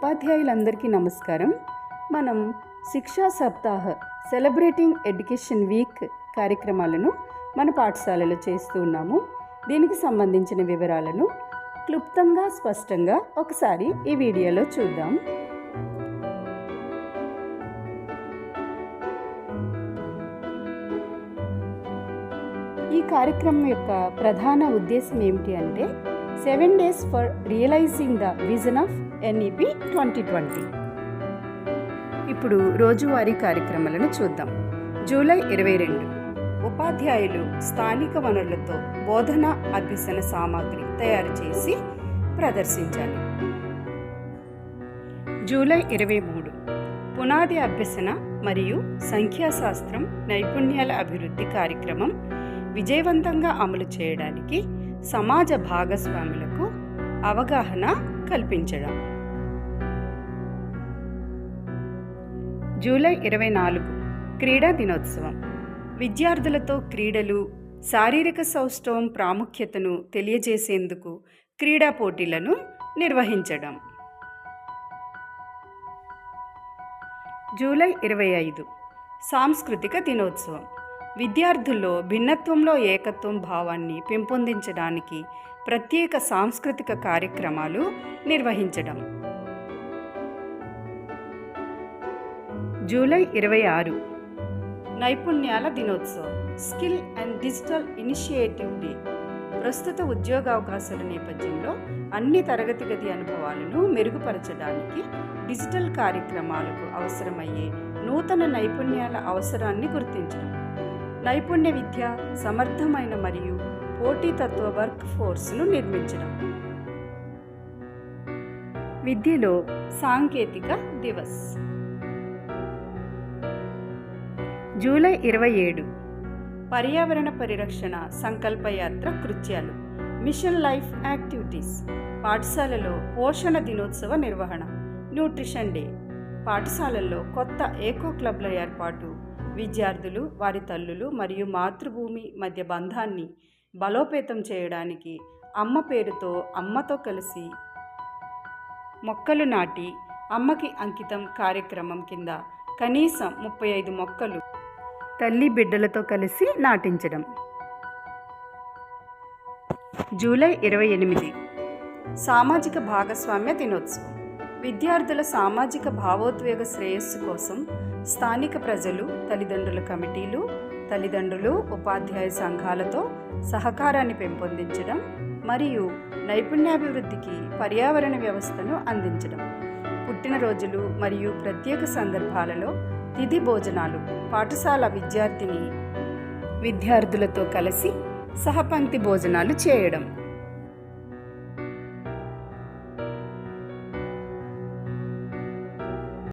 ఉపాధ్యాయులందరికీ నమస్కారం. మనం శిక్షా సప్తాహ సెలబ్రేటింగ్ ఎడ్యుకేషన్ వీక్ కార్యక్రమాలను మన పాఠశాలలో చేస్తూ ఉన్నాము. దీనికి సంబంధించిన వివరాలను క్లుప్తంగా స్పష్టంగా ఒకసారి ఈ వీడియోలో చూద్దాం. ఈ కార్యక్రమం యొక్క ప్రధాన ఉద్దేశం ఏమిటి అంటే seven days for realising the vision of NEP twenty twenty. ఇప్పుడు రోజువారీ కార్యక్రమాలను చూద్దాం. జూలై ఇరవై రెండు. ఉపాధ్యాయులు స్థానిక వనరులతో బోధన అభ్యసన సామాగ్రి తయారు చేసి ప్రదర్శించాలి. జూలై ఇరవై మూడు. పునాది అభ్యసన మరియు సంఖ్యాశాస్త్రం నైపుణ్యాల అభివృద్ధి కార్యక్రమం విజయవంతంగా అమలు చేయడానికి సమాజ భాగస్వాములకు అవగాహన కల్పించడం. జూలై ఇరవై నాలుగు క్రీడా దినోత్సవం. విద్యార్థులతో క్రీడలు శారీరక సౌష్ఠవం ప్రాముఖ్యతను తెలియజేసేందుకు క్రీడా పోటీలను నిర్వహించడం. జూలై ఇరవై ఐదు సాంస్కృతిక దినోత్సవం. విద్యార్థుల్లో భిన్నత్వంలో ఏకత్వం భావాన్ని పెంపొందించడానికి ప్రత్యేక సాంస్కృతిక కార్యక్రమాలు నిర్వహించడం. జూలై ఇరవై ఆరు. నైపుణ్యాల దినోత్సవం. Skill and digital initiative day. ప్రస్తుత ఉద్యోగావకాశాల నేపథ్యంలో అన్ని తరగతి గది అనుభవాలను మెరుగుపరచడానికి డిజిటల్ కార్యక్రమాలకు అవసరమయ్యే నూతన నైపుణ్యాల అవసరాన్ని గుర్తించడం. నైపుణ్య విద్య సమర్థమైన మరియు పోటీతత్వ వర్క్ ఫోర్స్ను నిర్మించడం. విద్యలో సాంకేతిక దివస్. జూలై ఇరవై ఏడు. పర్యావరణ పరిరక్షణ సంకల్పయాత్ర కృత్యాలు. Mission life activities. పాఠశాలలో పోషణ దినోత్సవ నిర్వహణ. Nutrition day. పాఠశాలల్లో కొత్త ఏకో క్లబ్ల ఏర్పాటు. విద్యార్థులు వారి తల్లులు మరియు మాతృభూమి మధ్య బంధాన్ని బలోపేతం చేయడానికి అమ్మ పేరుతో అమ్మతో కలిసి మొక్కలు నాటి అమ్మకి అంకితం కార్యక్రమం కింద కనీసం ముప్పై ఐదు మొక్కలు తల్లి బిడ్డలతో కలిసి నాటించడం. జూలై ఇరవై ఎనిమిది. సామాజిక భాగస్వామ్య దినోత్సవం. విద్యార్థుల సామాజిక భావోద్వేగ శ్రేయస్సు కోసం స్థానిక ప్రజలు తల్లిదండ్రుల కమిటీలు తల్లిదండ్రులు ఉపాధ్యాయ సంఘాలతో సహకారాన్ని పెంపొందించడం మరియు నైపుణ్యాభివృద్ధికి పర్యావరణ వ్యవస్థను అందించడం. పుట్టినరోజులు మరియు ప్రత్యేక సందర్భాలలో తిథి భోజనాలు పాఠశాల విద్యార్థిని విద్యార్థులతో కలిసి సహపంక్తి భోజనాలు చేయడం.